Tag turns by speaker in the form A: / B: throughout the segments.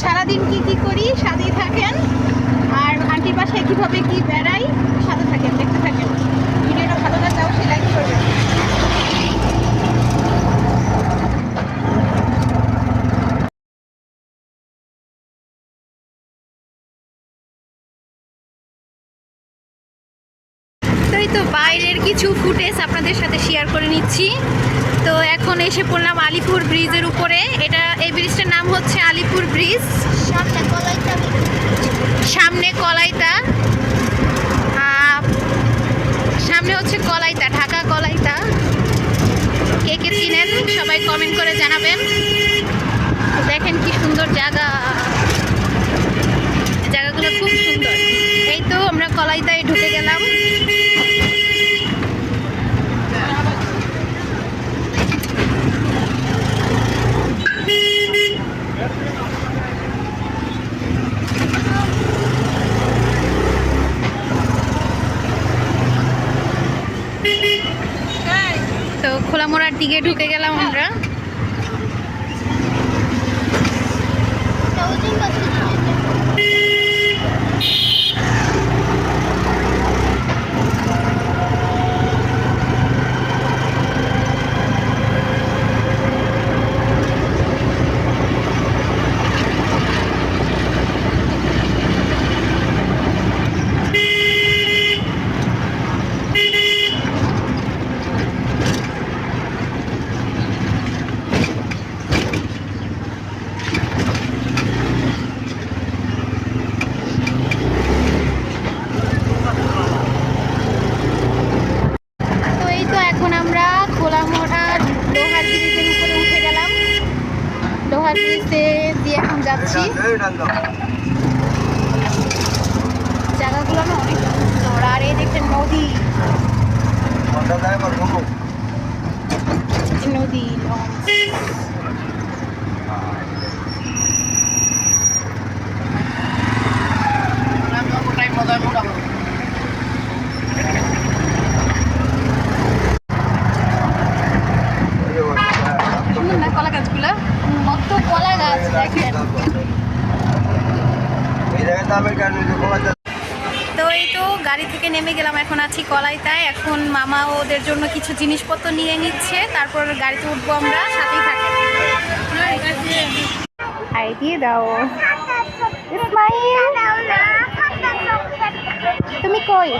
A: সারাদিন কি কি করি সাথেই থাকেন। আর আন্টির পাশে কীভাবে কি বেড়াই সাথে থাকেন দেখতে থাকেন ভিডিওটা ভালো লাগলে অবশ্যই লাইক করবেন তো বাইরের কিছু ফুটেজ আপনাদের সাথে শেয়ার করে নিচ্ছি। তো এখন এসে পড়লাম আলিপুর ব্রিজের উপরে। এটা এই ব্রিজটার নাম হচ্ছে আলিপুর ব্রিজ। সামনে কলাইতা সামনে হচ্ছে কলাইতা ঢাকা কলাইতা কে কে চিনেন সবাই কমেন্ট করে জানাবেন। দেখেন কি সুন্দর জায়গা। জায়গাগুলো খুব সুন্দর। এই তো আমরা কলাইতায় ঢুকে গেলাম তো খোলামোড়ার দিকে ঢুকে গেলাম আমরা তো এই তো এখন আমরা খোলামোড়া লোহার ব্রিজের উপরে উঠে গেলাম লোহার দিয়ে এখন যাচ্ছি। জায়গাগুলো না অনেক সুন্দর। আর এই দেখছেন নদী। নদী লঞ্চ সুন্দর না কলা গাছগুলো কত কলা গাছ দেখেন তো এই তো গাড়ি থেকে নেমে গেলাম এখন আছি কলাইতায়। এখন মামা ওদের জন্য কিছু জিনিসপত্র নিয়ে নিচ্ছে তারপর গাড়িতে উঠবো আমরা সাথেই থাকি হাই দিয়ে দাও। তুমি কই?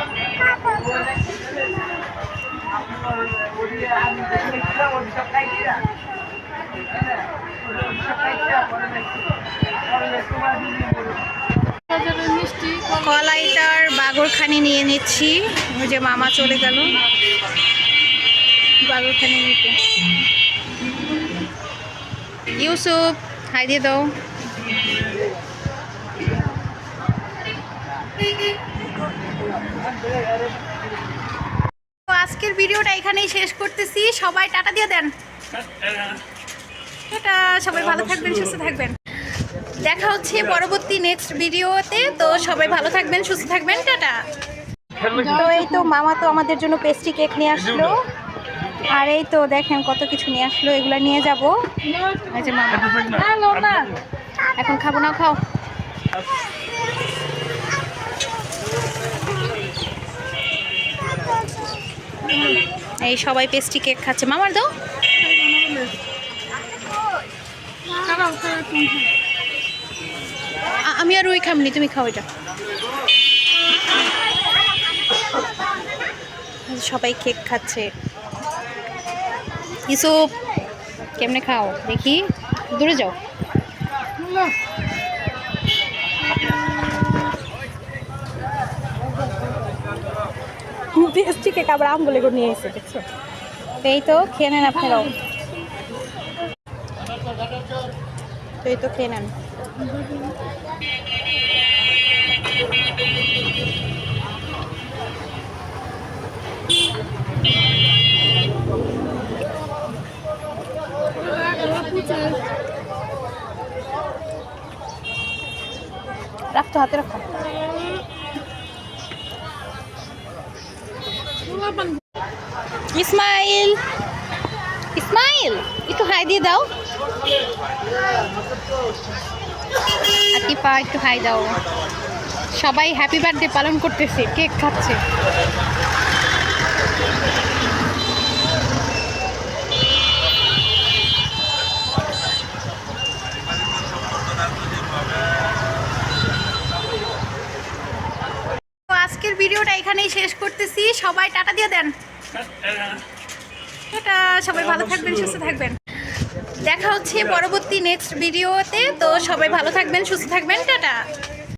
A: কলাইটার বাগরখানি নিয়ে নিচ্ছি। ওই যে মামা চলে গেল। বাগরখানি নিতে। ইউসুফ, হাই দিয়ে দাও। আজকের ভিডিওটা এখানেই শেষ করতেছি। সবাই টাটা দিয়ে দেন। সবাই ভালো থাকবেন, সুস্থ থাকবেন। দেখা হচ্ছে পরবর্তী নেক্সট ভিডিওতে তো সবাই ভালো থাকবেন সুস্থ থাকবেন টাটা। তো এই তো মামা তো আমাদের জন্য পেস্ট্রি কেক নিয়ে আসলো। আর এই তো দেখেন কত কিছু নিয়ে আসলো এগুলো নিয়ে যাব। এই যে মামা। এখন খাব না খাও। এই সবাই পেস্ট্রি কেক খাচ্ছে। মামার দাও। আমি আর ওই খামনি তুমি খাও এটা। সবাই কেক খাচ্ছে। ইসুপ কেমনে খাও? দেখি। দূরে যাও।
B: টেস্টি কেক আবার আম বলে করে নিয়ে এসে দেখছ?
A: এই তো খেয়ে নেন আপনারাও। এই তো খেয়ে নেন।
B: রাখতো হাতে রাখো।
A: ইসমাইল ইসমাইল একটু হাই দিয়ে দাও। আতিফা একটু হাই দাও। সবাই হ্যাপি বার্থডে পালন করতেছে কেক খাচ্ছে। আজকের ভিডিওটা এখানেই শেষ করতেছি। সবাই টাটা দিয়ে দেন। টাটা সবাই ভালো থাকবেন সুস্থ থাকবেন। দেখা হচ্ছে পরবর্তী নেক্সট ভিডিওতে তো সবাই ভালো থাকবেন সুস্থ থাকবেন টাটা।